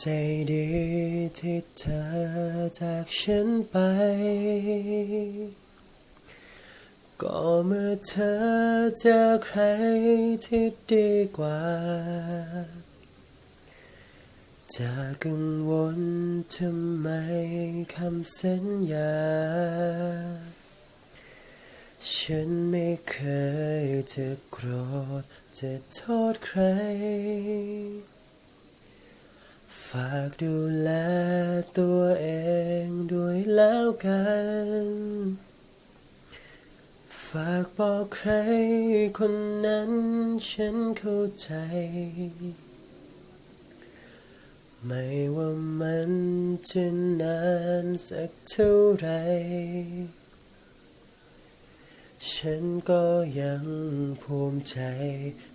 ใจดีที่เธอจากฉันไป ก็เมื่อเธอเจอใครที่ดีกว่า จะกังวลทำไมคำสัญญา ฉันไม่เคยจะโกรธจะโทษใครากดูแลตัวเองด้วยแล้วกัน ฝากบอกใครคนนั้นฉันเข้าใจ ไม่ว่ามันจะนานสักเท่าไร ฉันก็ยังภูมิใจ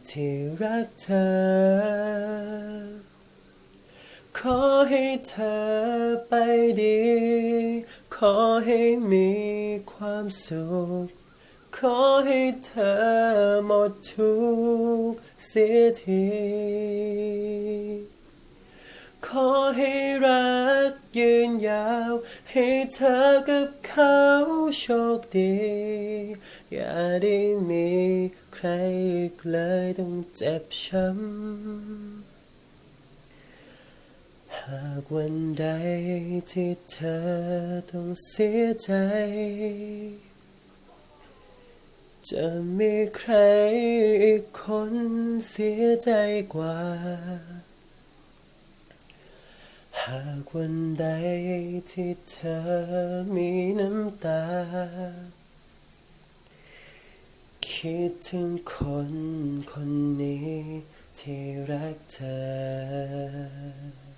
ที่รักเธอ ขอให้เธอไปดี ขอให้มีความสุข ขอให้เธอหมดทุกเสียทีขอให้รักยืนยาว ให้เธอกับเขาโชคดี อย่าได้มีใครอีกเลยต้องเจ็บช้ำากวันใดที่เธอต้องเสียใจ จะมีใครอีกคนเสียใจกว่า หากวันใดที่เธอมีน้ำตา คิดถึงคนคนนี้ที่รักเธอ